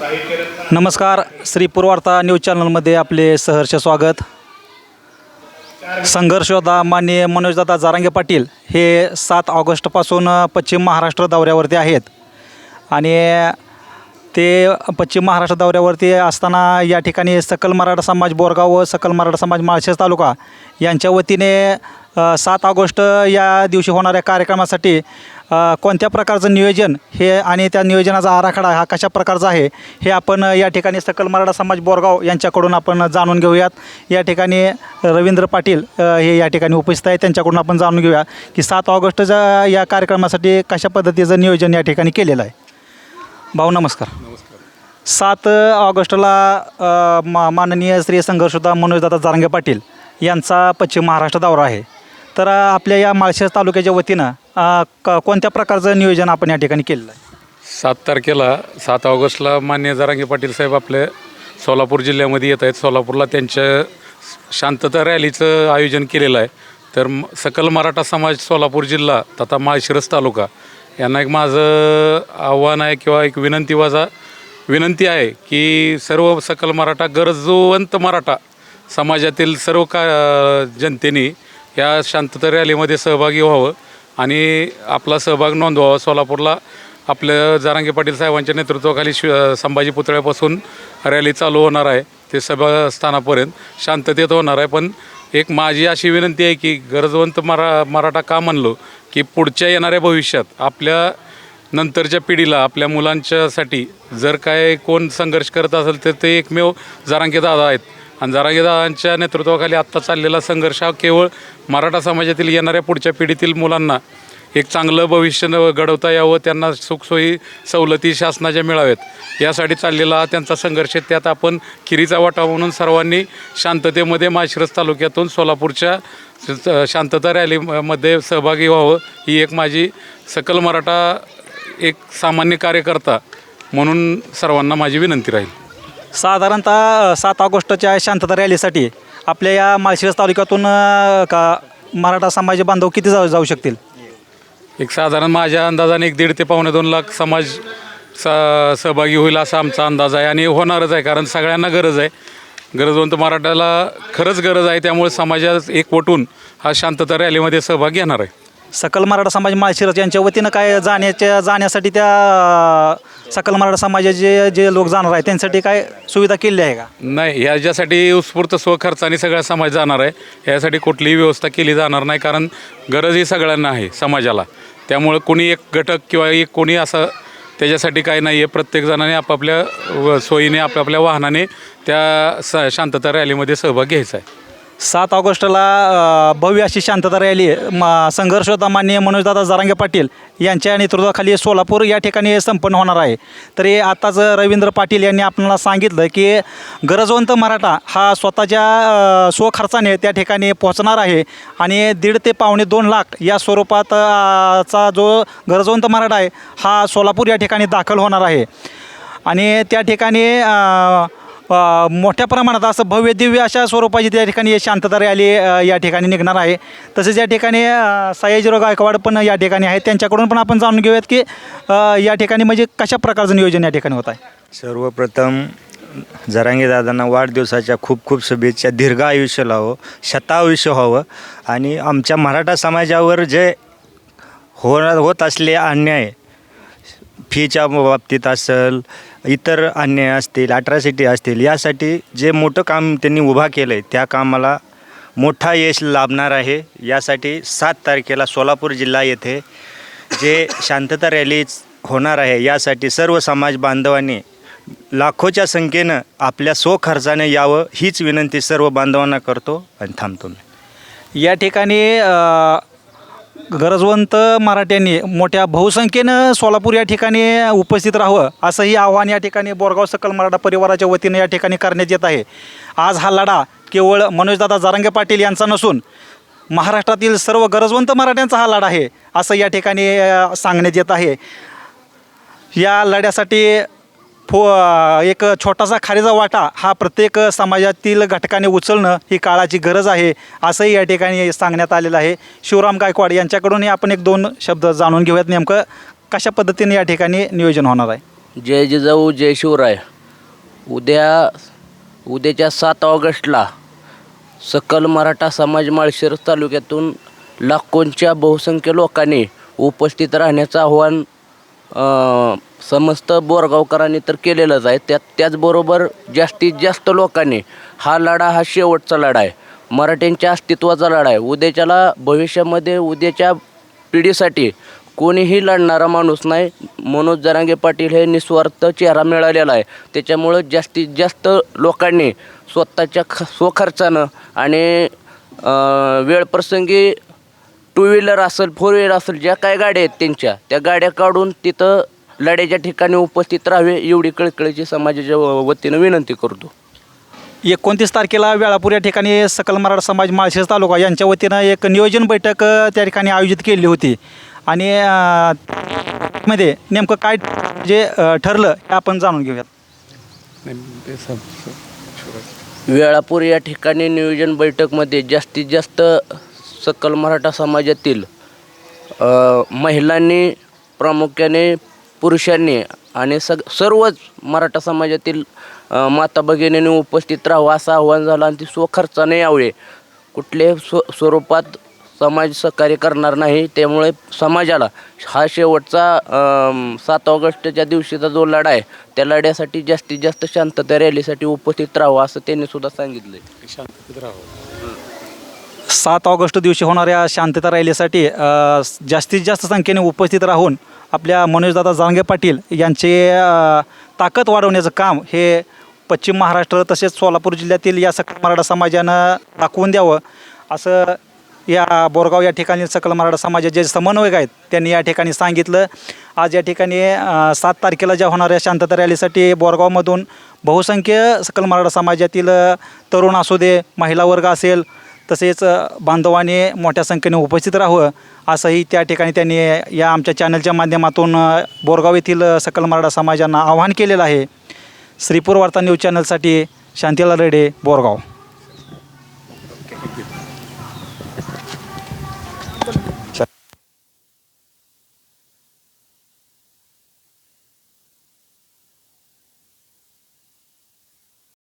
नमस्कार श्री पूर्वार्ता न्यूज चॅनलमध्ये आपले सहर्ष स्वागत. संघर्ष माननीय मनोजदादा जारांगे पाटील. हे सात ऑगस्टपासून पश्चिम महाराष्ट्र दौऱ्यावरती आहेत. आणि ते पश्चिम महाराष्ट्र दौऱ्यावरती असताना या ठिकाणी सकल मराठा समाज बोरगाव व सकल मराठा समाज माळशेज तालुका यांच्या वतीने सात ऑगस्ट या दिवशी होणाऱ्या कार्यक्रमासाठी कोणत्या प्रकारचं नियोजन हे आणि त्या नियोजनाचा आराखडा हा कशा प्रकारचा आहे हे आपण या ठिकाणी सकल मराठा समाज बोरगाव यांच्याकडून आपण जाणून घेऊयात. या ठिकाणी रवींद्र पाटील हे या ठिकाणी उपस्थित आहेत. त्यांच्याकडून आपण जाणून घेऊया की सात ऑगस्टच्या या कार्यक्रमासाठी कशा पद्धतीचं नियोजन या ठिकाणी केलेलं आहे. भाऊ नमस्कार. सात ऑगस्टला मा माननीय श्री संघर्षोद्धा मनोजदादा जारंगे पाटील यांचा पश्चिम महाराष्ट्र दौरा आहे. तर आपल्या या माळशेज तालुक्याच्या वतीनं अ, क कोणत्या प्रकारचं नियोजन आपण या ठिकाणी केलेलं आहे? सात तारखेला सात ऑगस्टला मान्य जरांगे पाटील साहेब आपले सोलापूर जिल्ह्यामध्ये येत आहेत. सोलापूरला त्यांच्या शांतता रॅलीचं आयोजन केलेलं आहे. तर म- सकल मराठा समाज सोलापूर जिल्हा तथा माळशिरस तालुका यांना एक माझं आव्हान आहे किंवा एक विनंती वाजा विनंती आहे की सर्व सकल मराठा गरजवंत मराठा समाजातील सर्व का जनतेने या शांतता रॅलीमध्ये सहभागी व्हावं आणि आपला सहभाग नोंदवावा. सोलापूरला आपल्या जारांगे पाटील साहेबांच्या नेतृत्वाखाली शि संभाजी पुतळ्यापासून रॅली चालू होणार आहे. ते सभास्थानापर्यंत शांततेत होणार आहे. पण एक माझी अशी विनंती आहे की गरजवंत मरा मराठा का म्हणलो की पुढच्या येणाऱ्या भविष्यात आपल्या नंतरच्या पिढीला आपल्या मुलांच्यासाठी जर काय कोण संघर्ष करत असेल तर ते एकमेव जारांगे दादा आहेत. आणि जारांगे दादांच्या नेतृत्वाखाली आत्ता चाललेला संघर्ष हा केवळ मराठा समाजातील येणाऱ्या पुढच्या पिढीतील मुलांना एक चांगलं भविष्य न- घडवता यावं त्यांना सुखसोयी सवलती शासनाच्या मिळाव्यात. यासाठी चाललेला त्यांचा संघर्ष त्यात आपण खिरीचा वाटा म्हणून सर्वांनी शांततेमध्ये माशिरस तालुक्यातून सोलापूरच्या शांतता रॅलीमध्ये सहभागी व्हावं ही एक माझी सकल मराठा एक सामान्य कार्यकर्ता म्हणून सर्वांना माझी विनंती राहील. साधारणतः सात ऑगस्टच्या शांतता रॅलीसाठी आपल्या या माळशिरस तालुक्यातून अ, का मराठा समाज बांधव किती जाऊ जाऊ शकतील? एक साधारण माझ्या अंदाजाने एक दीड ते पावणे दोन लाख समाज स सहभागी होईल असा आमचा अंदाज आहे आणि होणारच आहे कारण सगळ्यांना गरज आहे. गरजवंत मराठ्याला खरंच गरज आहे त्यामुळे समाजात एकवटून हा शांतता रॅलीमध्ये सहभाग घेणार आहे. सकल मराठा समाज माळशिरस यांच्या वतीनं काय जाण्याच्या जाण्यासाठी त्या सकल मराठा समाजाचे जे लोक जाणार आहेत त्यांसाठी काय सुविधा केली आहे का? नाही ह्याच्यासाठी उत्स्फूर्त स्वखर्चाने सगळा समाज जाणार आहे. यासाठी कुठलीही व्यवस्था केली जाणार नाही कारण गरज ही सगळ्यांना आहे समाजाला. त्यामुळं कोणी एक घटक किंवा एक कोणी असं त्याच्यासाठी काय नाही आहे प्रत्येकजणाने आपापल्या व- सोयीने आपापल्या वाहनाने त्या स शांतता रॅलीमध्ये सहभाग घ्यायचा आहे. सात ऑगस्टला भव्य अशी शांतता रॅली म संघर्ष होता माननीय मनोजदादा जारांगे पाटील यांच्या नेतृत्वाखाली सोलापूर या ठिकाणी संपन्न होणार आहे. तरी आताच रवींद्र पाटील यांनी आपल्याला सांगितलं की गरजवंत मराठा हा स्वतःच्या स्वखर्चाने त्या ठिकाणी पोहोचणार आहे आणि दीड ते पावणे दोन लाख या स्वरूपात चा जो गरजवंत मराठा आहे हा सोलापूर या ठिकाणी दाखल होणार आहे. आणि त्या ठिकाणी अ, मोठ्या प्रमाणात असं भव्य दिव्य अशा स्वरूपाची त्या ठिकाणी शांतता रॅली अ, या ठिकाणी निघणार आहे. तसेच या ठिकाणी अ, सयाजीराव गायकवाड पण या ठिकाणी आहेत. त्यांच्याकडून पण आपण जाणून घेऊयात की अ, या ठिकाणी म्हणजे कशा प्रकारचं नियोजन या ठिकाणी होत आहे? सर्वप्रथम जरांगे दादांना वाढदिवसाच्या खूप खूप शुभेच्छा. दीर्घ आयुष्य लावं हो, शतायुष्य व्हावं. आणि आमच्या मराठा समाजावर जे होणार होत असले अन्याय फीच्या बाबतीत असेल इतर अन्याय असतील अट्रॅसिटी असतील यासाठी जे मोठं काम त्यांनी उभा केलं आहे त्या कामाला मोठा यश लाभणार आहे. यासाठी सात तारखेला सोलापूर जिल्हा येथे जे शांतता रॅली होणार आहे यासाठी सर्व समाज बांधवांनी लाखोच्या संख्येनं आपल्या स्वखर्चाने यावं हीच विनंती सर्व बांधवांना करतो आणि थांबतो मी. या ठिकाणी गरजवंत मराठ्यांनी मोठ्या बहुसंख्येनं सोलापूर या ठिकाणी उपस्थित राहावं असंही आव्हान या ठिकाणी बोरगाव सकल मराठा परिवाराच्या वतीनं या ठिकाणी करण्यात येत आहे. आज हा लढा केवळ मनोजदादा जारंगे पाटील यांचा नसून महाराष्ट्रातील सर्व गरजवंत मराठ्यांचा हा लढा आहे असं या ठिकाणी सांगण्यात येत आहे. या लढ्यासाठी फो एक छोटासा खारीचा वाटा हा प्रत्येक समाजातील घटकाने उचलणं ही काळाची गरज आहे असंही या ठिकाणी सांगण्यात आलेलं आहे. शिवराम गायकवाड यांच्याकडूनही आपण एक दोन शब्द जाणून घेऊयात. नेमकं कशा पद्धतीने या ठिकाणी नियोजन होणार आहे? जय जिजाऊ जय शिवराय. उद्या उद्याच्या सात ऑगस्टला सकल मराठा समाज माळशिरस तालुक्यातून लाखोंच्या बहुसंख्य लोकांनी उपस्थित राहण्याचं आव्हान समस्त बोरगावकरांनी तर केलेलंच आहे. त्यात त्याचबरोबर जास्तीत जास्त लोकांनी हा लढा हा शेवटचा लढा आहे. मराठ्यांच्या अस्तित्वाचा लढा आहे. उद्याच्याला भविष्यामध्ये उद्याच्या पिढीसाठी कोणीही लढणारा माणूस नाही. मनोज जरांगे पाटील हे निस्वार्थ चेहरा मिळालेला आहे. त्याच्यामुळं जास्तीत जास्त लोकांनी स्वतःच्या ख स्वखर्चानं आणि वेळप्रसंगी टू व्हीलर असेल फोर व्हीलर असेल ज्या काय गाड्या आहेत त्यांच्या त्या गाड्या काढून तिथं लढ्याच्या ठिकाणी उपस्थित राहावे एवढी कळकळीची समाजाच्या व- वतीनं विनंती करतो. एकोणतीस तारखेला वेळापूर या ठिकाणी सकल मराठा समाज माळशेज तालुका यांच्या वतीनं एक नियोजन बैठक त्या ठिकाणी आयोजित केली होती. आणि मध्ये नेमकं काय जे ठरलं हे आपण जाणून घेऊयात. वेळापूर या ठिकाणी नियोजन बैठकमध्ये जास्तीत जास्त सकल मराठा समाजातील महिलांनी प्रामुख्याने पुरुषांनी आणि सग सर्वच मराठा समाजातील माता भगिनींनी उपस्थित राहावं असं आव्हान झालं आणि ती स्वखर्चाने यावे. कुठल्याही स्व स्वरूपात समाज सहकार्य करणार नाही त्यामुळे समाजाला हा शेवटचा सात ऑगस्टच्या दिवशीचा जो लढा आहे त्या लढ्यासाठी जास्तीत जास्त शांतता रॅलीसाठी उपस्थित राहावं असं त्यांनी सुद्धा सांगितलं शांततेत राहावं. सात ऑगस्ट दिवशी होणाऱ्या शांतता रॅलीसाठी जास्तीत जास्त संख्येने उपस्थित राहून आपल्या मनोजदादा जांगे पाटील यांचे ताकद वाढवण्याचं काम हे पश्चिम महाराष्ट्र तसेच सोलापूर जिल्ह्यातील या सकल मराठा समाजानं दाखवून द्यावं. असं या बोरगाव या ठिकाणी सकल मराठा समाजाचे जे समन्वयक आहेत त्यांनी या ठिकाणी सांगितलं. आज या ठिकाणी सात तारखेला ज्या होणाऱ्या शांतता रॅलीसाठी बोरगावमधून बहुसंख्य सकल मराठा समाजातील तरुण असू दे महिला वर्ग असेल तसेच बांधवाने मोठ्या संख्येने उपस्थित राहावं असंही त्या ठिकाणी त्यांनी या आमच्या चॅनलच्या माध्यमातून बोरगाव येथील सकल मराठा समाजांना आवाहन केलेलं आहे. श्रीपूर वार्ता न्यूज चॅनलसाठी शांतीलाल रेडे बोरगाव.